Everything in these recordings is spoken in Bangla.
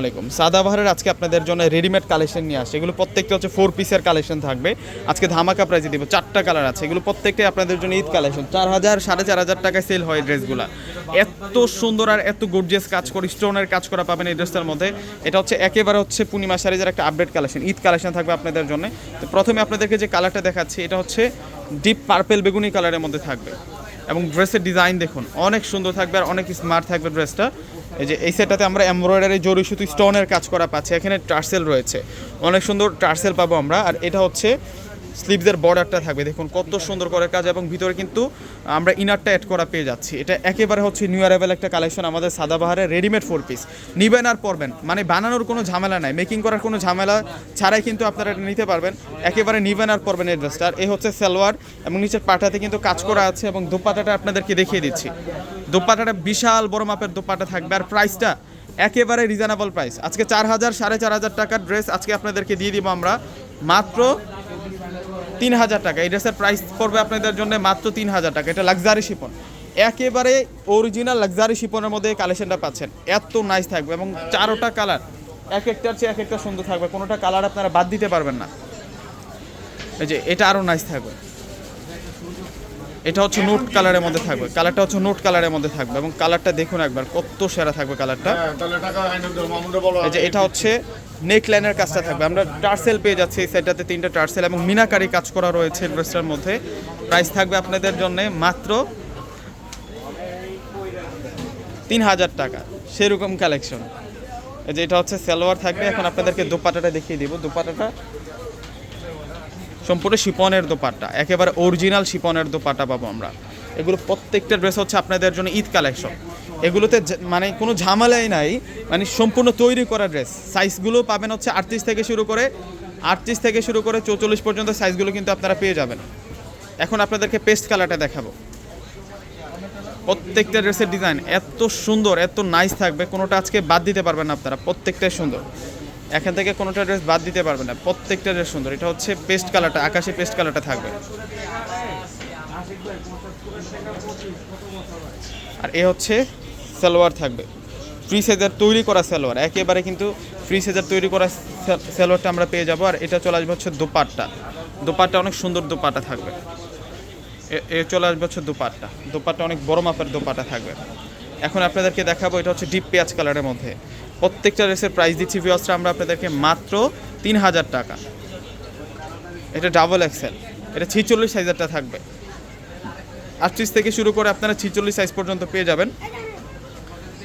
আলাইকুম। সাদাবাহারের আজকে আপনাদের জন্য রেডিমেড কালেকশন নিয়ে আসে এগুলো প্রত্যেকটা হচ্ছে ফোর পিসের কালেকশন থাকবে। আজকে ধামাকা প্রাইজে দিব, চারটা কালার আছে। এগুলো প্রত্যেকটাই আপনাদের জন্য ঈদ কালেকশন চার হাজার, সাড়ে চার হাজার টাকায় সেল হয় ড্রেসগুলো এত সুন্দর আর এত গর্জিয়াস কাজ করে স্টোনের কাজ করা পাবেন এই ড্রেসটার মধ্যে। এটা হচ্ছে একেবারে হচ্ছে পূর্ণিমা সারিজের একটা আপডেট কালেকশন ঈদ কালেকশন থাকবে আপনাদের জন্য। তো প্রথমে আপনাদেরকে যে কালারটা দেখাচ্ছি, এটা হচ্ছে ডিপ পার্পেল বেগুনি কালারের মধ্যে থাকবে। এবং ড্রেসের ডিজাইন দেখুন, অনেক সুন্দর থাকবে আর অনেক স্মার্ট থাকবে ড্রেসটা এই যে, এই সেটটাতে আমরা এমব্রয়ডারি জরি সুতি স্টোনের কাজ করা পাচ্ছি। এখানে টার্সেল রয়েছে। অনেক সুন্দর টার্সেল পাবো আমরা। আর এটা হচ্ছে স্লিভসের বর্ডারটা থাকবে। দেখুন কত সুন্দর করে কাজ এবং ভিতরে কিন্তু আমরা ইনারটা অ্যাড করা পেয়ে যাচ্ছি। এটা একেবারে হচ্ছে নিউ অ্যারাইভেল একটা কালেকশন আমাদের সাদাবাহারের রেডিমেড ফোর পিস নিবেন আর পরবেন। মানে বানানোর কোনো ঝামেলা নাই। মেকিং করার কোনো ঝামেলা ছাড়াই কিন্তু আপনারা এটা নিতে পারবেন। একেবারে নিবেন আর পরবেন এই ড্রেসটা আর এ হচ্ছে সালোয়ার এবং নিচের পাটাতে কিন্তু কাজ করা আছে এবং দোপাটাটা আপনাদেরকে দেখিয়ে দিচ্ছি। দোপাটাটা বিশাল বড় মাপের দোপাটা থাকবে আর প্রাইসটা একেবারে রিজনেবল প্রাইস আজকে চার হাজার, সাড়ে চার হাজার টাকার ড্রেস আজকে আপনাদেরকে দিয়ে দিব আমরা। মাত্র তিন হাজার টাকা। এই ড্রেসের প্রাইস পড়বে আপনাদের জন্য মাত্র তিন হাজার টাকা। এটা লাক্সারি শিপন। একেবারে অরিজিনাল লাক্সারি শিপনের মধ্যে কালেকশনটা পাচ্ছেন। এত নাইস থাকবে এবং চারোটা কালার এক একটার চেয়ে এক একটা সুন্দর থাকবে। কোনোটা কালার আপনারা বাদ দিতে পারবেন না। এই যে, এটা আরও নাইস থাকবে। এটা হচ্ছে নোট কালারের মধ্যে থাকবে। কালারটা হচ্ছে নোট কালারের মধ্যে থাকবে এবং কালারটা দেখুন একবার কত সেরা থাকবে কালারটা হ্যাঁ, এই যে এটা হচ্ছে নেক লাইনের কাজটা থাকবে। আমরা টার্সেল পেয়ে যাচ্ছি এই সেটটাতে তিনটা টার্সেল এবং মিনাকারি কাজ করা রয়েছে ড্রেসটার মধ্যে। প্রাইস থাকবে আপনাদের জন্য মাত্র তিন হাজার টাকা। সেরকম কালেকশন এই যে এটা হচ্ছে সালোয়ার থাকবে। এখন আপনাদেরকে দোপাটাটা দেখিয়ে দিব। দোপাটাটা সম্পূর্ণ শিপনের দোপাট্টা, একেবারে অরিজিনাল শিপনের দোপাট্টা পাবো আমরা। এগুলো প্রত্যেকটা ড্রেস হচ্ছে আপনাদের জন্য ঈদ কালেকশন এগুলোতে মানে কোনো ঝামেলাই নাই মানে সম্পূর্ণ তৈরি করা ড্রেস সাইজগুলো পাবেন হচ্ছে আটত্রিশ থেকে শুরু করে, আটত্রিশ থেকে শুরু করে চৌচল্লিশ পর্যন্ত সাইজগুলো কিন্তু আপনারা পেয়ে যাবেন। এখন আপনাদেরকে পেস্ট কালারটা দেখাবো। প্রত্যেকটা ড্রেসের ডিজাইন এত সুন্দর, এত নাইস থাকবে, কোনোটা আজকে বাদ দিতে পারবেন না আপনারা, প্রত্যেকটাই সুন্দর। এখান থেকে কোনোটা ড্রেস বাদ দিতে পারবে না। প্রত্যেকটা ড্রেস সুন্দর। এটা হচ্ছে পেস্ট কালারটা আকাশি পেস্ট কালারটা থাকবে। আর এ হচ্ছে সালোয়ার থাকবে। ফ্রি সাইজের তৈরি করা সালোয়ার। একেবারে কিন্তু ফ্রি সাইজের তৈরি করা সালোয়ারটা আমরা পেয়ে যাব। আর এটা চলে আসবে হচ্ছে দোপাট্টা। দোপাট্টা অনেক সুন্দর দোপাট্টা থাকবে। এ- এ চলে আসবে হচ্ছে দোপাট্টা। দোপাট্টা অনেক বড় মাপের দোপাট্টা থাকবে। এখন আপনাদেরকে দেখাবো, এটা হচ্ছে ডিপ পেঁয়াজ কালারের মধ্যে। প্রত্যেকটা রেসের প্রাইস দিচ্ছি ভিওসটা আমরা আপনাদেরকে মাত্র তিন হাজার টাকা। এটা ডাবল এক্সেল এটা ছিচল্লিশ সাইজেরটা থাকবে। আটত্রিশ থেকে শুরু করে আপনারা ছিচল্লিশ সাইজ পর্যন্ত পেয়ে যাবেন।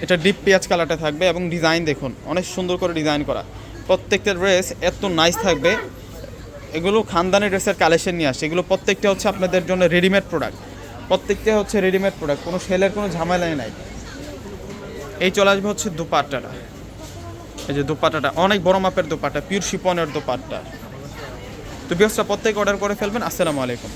এটা ডিপ পেঁয়াজ কালারটা থাকবে এবং ডিজাইন দেখুন, অনেক সুন্দর করে ডিজাইন করা। প্রত্যেকটা ড্রেস এত নাইস থাকবে। এগুলো খানদানি ড্রেসের কালেকশন নিয়ে আসে এগুলো প্রত্যেকটা হচ্ছে আপনাদের জন্য রেডিমেড প্রোডাক্ট প্রত্যেকটা হচ্ছে রেডিমেড প্রোডাক্ট কোনো সেলের কোনো ঝামেলাই নাই। এই চলে আসবে হচ্ছে দুপাট্টাটা। এই যে দুপাটাটা অনেক বড় মাপের দোপাটা পিওর শিপনের দুপাট্টা। তো বিয়সটা প্রত্যেক অর্ডার করে ফেলবেন, আসসালামু আলাইকুম।